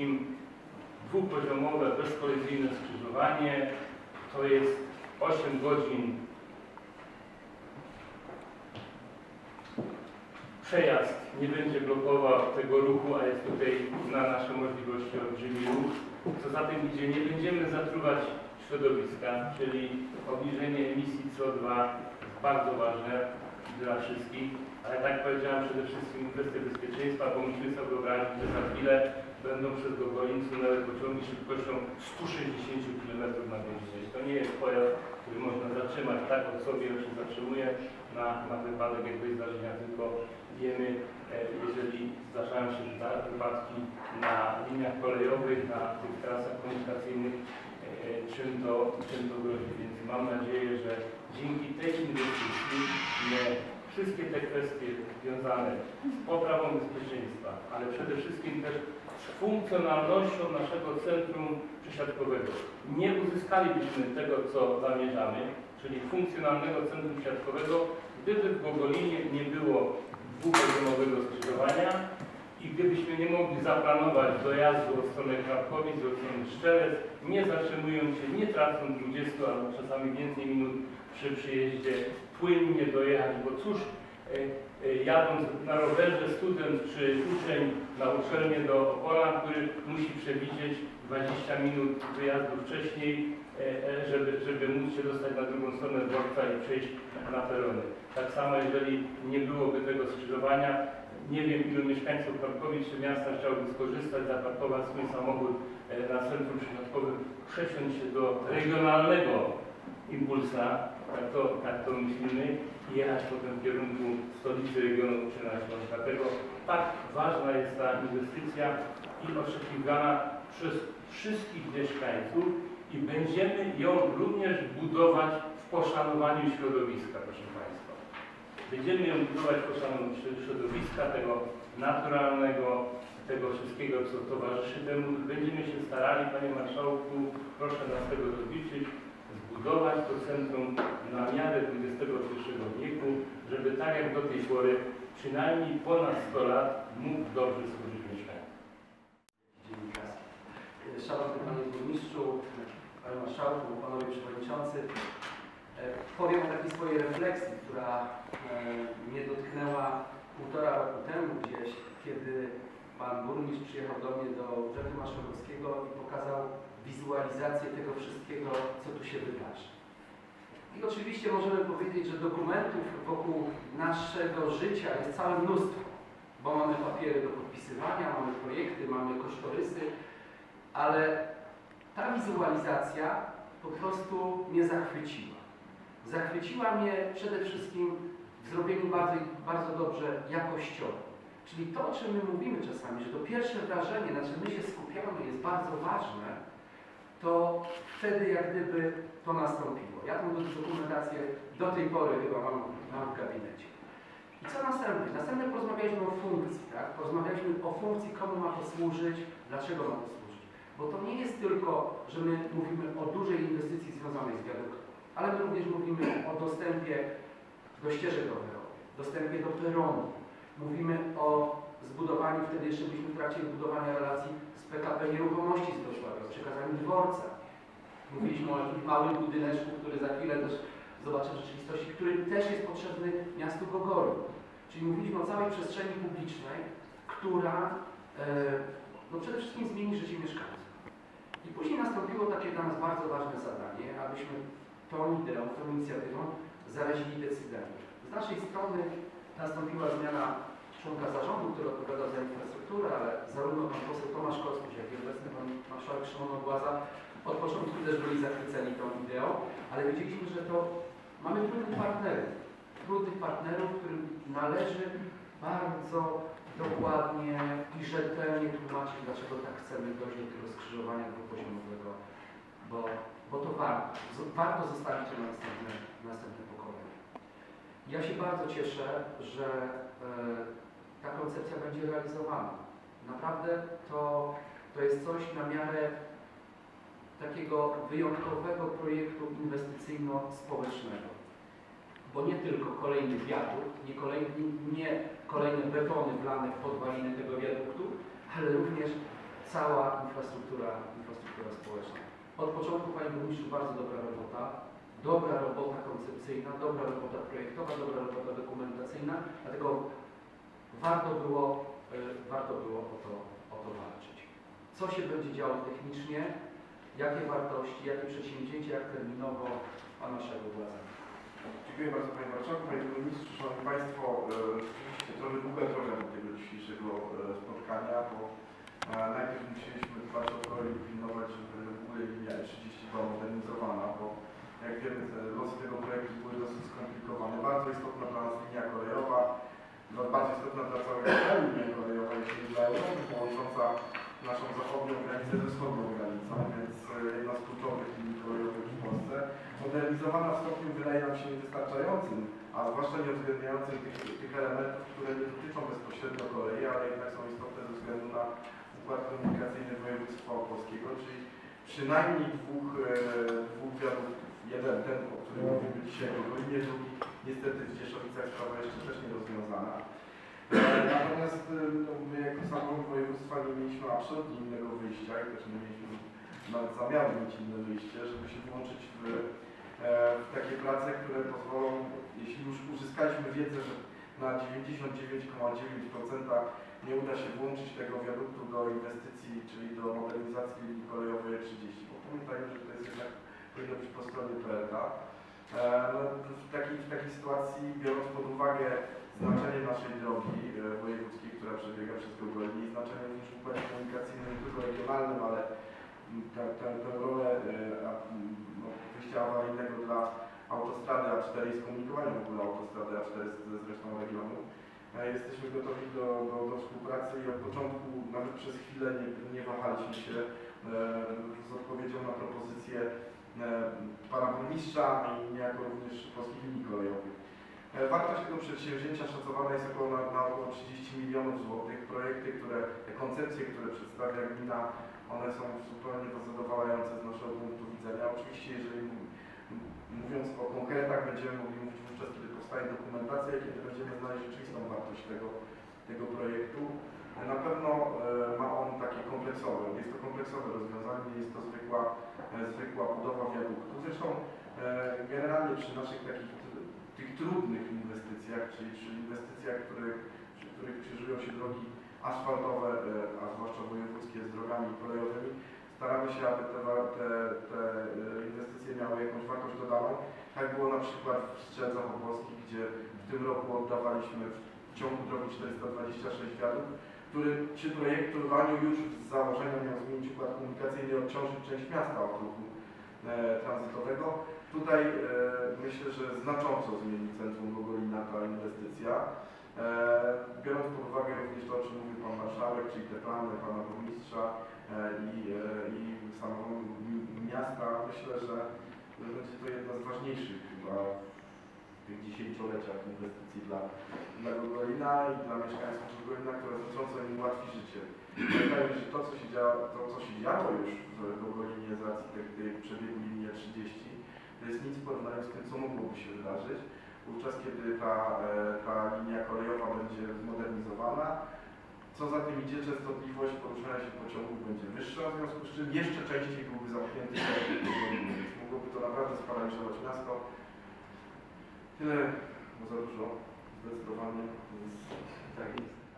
wszystkim dwupoziomowe, bezkolizyjne skrzyżowanie. To jest 8 godzin przejazd nie będzie blokował tego ruchu, a jest tutaj na nasze możliwości olbrzymi ruch. Co za tym idzie, nie będziemy zatruwać środowiska, czyli obniżenie emisji CO2 jest bardzo ważne dla wszystkich, ale tak powiedziałem, przede wszystkim kwestia bezpieczeństwa, bo musimy sobie wyobrazić, że za chwilę będą przez Gogolin sunęły pociągi szybkością 160 km na godzinę. To nie jest pojazd, który można zatrzymać tak od sobie, że się zatrzymuje na, na wypadek jakiegoś zdarzenia, tylko wiemy, e, jeżeli zdarzają się wypadki na liniach kolejowych, na tych trasach komunikacyjnych, e, czym to, czym to grozi. Więc mam nadzieję, że dzięki tej inwestycji wszystkie te kwestie związane z poprawą bezpieczeństwa, ale przede wszystkim też z funkcjonalnością naszego centrum przesiadkowego. Nie uzyskalibyśmy tego, co zamierzamy, czyli funkcjonalnego centrum przesiadkowego, gdyby w Gogolinie nie było dwupoziomowego skrzyżowania i gdybyśmy nie mogli zaplanować dojazdu od strony Krakowic, od strony Szczelec, nie zatrzymując się, nie tracąc 20 albo czasami więcej minut przy przyjeździe, płynnie dojechać, bo cóż, e, jadąc na rowerze student czy uczeń na uczelnię do Opola, który musi przewidzieć 20 minut wyjazdu wcześniej, e, e, żeby, żeby móc się dostać na drugą stronę dworca i przejść na perony. Tak samo jeżeli nie byłoby tego skrzyżowania, nie wiem ilu mieszkańców Karkowic czy miasta chciałoby skorzystać, zaparkować swój samochód e, na centrum przypadkowym, przesiąść się do regionalnego impulsa, tak to, myślimy, i jechać potem w kierunku stolicy regionu. Dlatego tak ważna jest ta inwestycja i oczekiwana przez wszystkich mieszkańców i będziemy ją również budować w poszanowaniu środowiska, proszę Państwa. Będziemy ją budować w poszanowaniu środowiska, tego naturalnego, tego wszystkiego, co towarzyszy temu. Będziemy się starali, Panie Marszałku, proszę nas tego dotyczyć, zbudować to centrum na miarę XXI wieku, żeby tak jak do tej pory, przynajmniej ponad 100 lat mógł dobrze służyć mieszkańcom. Szanowny Panie Burmistrzu, Panie Marszałku, Panowie Przewodniczący, e, powiem o takiej swojej refleksji, która e, mnie dotknęła półtora roku temu gdzieś, kiedy Pan Burmistrz przyjechał do mnie do Urzędu Marszałkowskiego i pokazał wizualizację tego wszystkiego, co tu się wydarzy. I oczywiście możemy powiedzieć, że dokumentów wokół naszego życia jest całe mnóstwo, bo mamy papiery do podpisywania, mamy projekty, mamy kosztorysy, ale ta wizualizacja po prostu mnie zachwyciła. Zachwyciła mnie przede wszystkim w zrobieniu bardzo, bardzo dobrze jakościowo. Czyli to, o czym my mówimy czasami, że to pierwsze wrażenie, na czym my się skupiamy, jest bardzo ważne, to wtedy jak gdyby to nastąpiło. Ja tą dokumentację do tej pory chyba mam, mam w gabinecie. I co następnie? Następnie porozmawialiśmy o funkcji, tak? Porozmawialiśmy o funkcji, komu ma to służyć, dlaczego ma to służyć. Bo to nie jest tylko, że my mówimy o dużej inwestycji związanej z wiaduktem, ale my również mówimy o dostępie do ścieżek rowerowych, dostępie do peronu. Mówimy o zbudowaniu, wtedy jeszcze byliśmy w trakcie budowania relacji z PKP Nieruchomości z Wrocławia, z przekazaniem dworca. Mówiliśmy o jakimś małym budyneczku, który za chwilę też zobaczę w rzeczywistości, który też jest potrzebny miastu Gogolu. Czyli mówiliśmy o całej przestrzeni publicznej, która e, no przede wszystkim zmieni życie mieszkańców. I później nastąpiło takie dla nas bardzo ważne zadanie, abyśmy tą ideą, tą inicjatywą zarazili decydami. Z naszej strony nastąpiła zmiana członka zarządu, który odpowiada za infrastrukturę, ale zarówno pan poseł Tomasz Kosmuś, jak i obecny pan marszałek Szymon Ogłaza od początku też byli zachwyceni tą ideą, ale wiedzieliśmy, że to mamy trudnych partnerów. Trudnych partnerów, którym należy bardzo dokładnie i rzetelnie tłumaczyć, dlaczego tak chcemy dojść do tego skrzyżowania dwupoziomowego, bo, bo to warto. Warto zostawić to na następne, następne pokolenie. Ja się bardzo cieszę, że e, ta koncepcja będzie realizowana. Naprawdę to, to jest coś na miarę takiego wyjątkowego projektu inwestycyjno-społecznego. Bo nie tylko kolejny wiadukt, nie kolejny, nie kolejne betony wlane w podwaliny tego wiaduktu, ale również cała infrastruktura, infrastruktura społeczna. Od początku, Panie Burmistrzu, bardzo dobra robota, dobra robota koncepcyjna, dobra robota projektowa, dobra robota dokumentacyjna, dlatego warto było, y, warto było o to, o to walczyć. Co się będzie działo technicznie, jakie wartości, jakie przedsięwzięcia, jak terminowo, Pan Marszałek władza. Dziękuję bardzo Panie Marszałku, Panie Burmistrzu, Szanowni Państwo. e, Rzeczywiście trochę długa droga do tego dzisiejszego e, spotkania, bo e, najpierw musieliśmy dbać o pilnować, żeby w ogóle linia 30 była modernizowana, bo jak wiemy losy tego projektu były dosyć skomplikowane. Bardzo istotna dla nas linia kolejowa, no, bardzo istotna dla całego kraju linia kolejowa, jeśli dla Europy, połącząca naszą zachodnią granicę ze wschodnią granicą, więc e, jedna z kluczowych linii kolejowych w Polsce modernizowana w stopniu wydaje nam się niewystarczającym, a zwłaszcza nie uwzględniającym tych, tych elementów, które nie dotyczą bezpośrednio kolei, ale jednak są istotne ze względu na układ komunikacyjny województwa opolskiego, czyli przynajmniej dwóch, e, dwóch wiaduktów. Jeden, ten, o którym mówimy dzisiaj, o Golinie, drugi niestety w Dzieszowicach sprawa jeszcze też nierozwiązana. E, Natomiast e, no, my jako samorząd województwa nie mieliśmy absolutnie innego wyjścia i też nie mieliśmy nawet zamiaru mieć inne wyjście, żeby się włączyć w, e, w takie prace, które pozwolą, jeśli już uzyskaliśmy wiedzę, że na 99,9% nie uda się włączyć tego wiaduktu do inwestycji, czyli do modernizacji linii kolejowej 30. Bo pamiętajmy, że to jest jednak powinno być po stronie PLK. E, No, w, takiej, w takiej sytuacji, biorąc pod uwagę znaczenie naszej drogi e, wojewódzkiej, która przebiega przez Gogolni, i znaczenie również w układzie komunikacyjnym nie tylko regionalnym, ale tę, tę, tę rolę e, no, awaryjnego dla autostrady A4 i skomunikowania w ogóle autostrady A4 z, z resztą regionu. Jesteśmy gotowi do, do, do współpracy i od początku, nawet przez chwilę nie, nie wahaliśmy się z odpowiedzią na propozycję pana burmistrza i niejako również polskich linii kolejowych. E, Wartość tego przedsięwzięcia szacowana jest około na, na około 30 milionów złotych. Projekty, które, te koncepcje, które przedstawia gmina, one są zupełnie zadowalające z naszego punktu widzenia. Oczywiście, jeżeli mówiąc o konkretach, będziemy mogli mówić wówczas, kiedy powstaje dokumentacja i kiedy będziemy znali rzeczywistą wartość tego, tego projektu. E, Na pewno e, ma on takie kompleksowe, jest to kompleksowe rozwiązanie, nie jest to zwykła, e, zwykła budowa e, generalnie przy naszych takich tych trudnych inwestycjach, czyli przy inwestycjach, których, przy których krzyżują się drogi asfaltowe, e, a zwłaszcza wojewódzkie z drogami kolejowymi, staramy się, aby te, te, te e, inwestycje miały jakąś wartość dodaną. Tak było na przykład w Strzelcach Opolskich, gdzie w tym roku oddawaliśmy w ciągu drogi 426 wiadukt, który przy projektowaniu już z założenia miał zmienić układ komunikacyjny i odciążyć część miasta od ruchu tranzytowego. Tutaj e, myślę, że znacząco zmieni centrum Gogolina ta inwestycja. E, biorąc pod uwagę również to, o czym mówił Pan Marszałek, czyli te plany Pana Burmistrza e, i, e, i mi- miasta, myślę, że będzie to jedna z ważniejszych chyba w tych dziesięcioleciach inwestycji dla, dla Gogolina i dla mieszkańców Gogolina, która znacząco im ułatwi życie. Pamiętajmy, że to, co się działo, to, co się działo już w Gogolinie z racji tej, tej przebiegu linii 30, to jest nic w porównaniu z tym, co mogłoby się wydarzyć. Wówczas, kiedy ta, e, ta linia kolejowa będzie zmodernizowana, co za tym idzie, częstotliwość poruszania się pociągów będzie wyższa, w związku z czym jeszcze częściej byłby zamknięty więc mogłoby to naprawdę sparaliżować miasto. Tyle, bo za dużo, zdecydowanie. Więc Tak jest.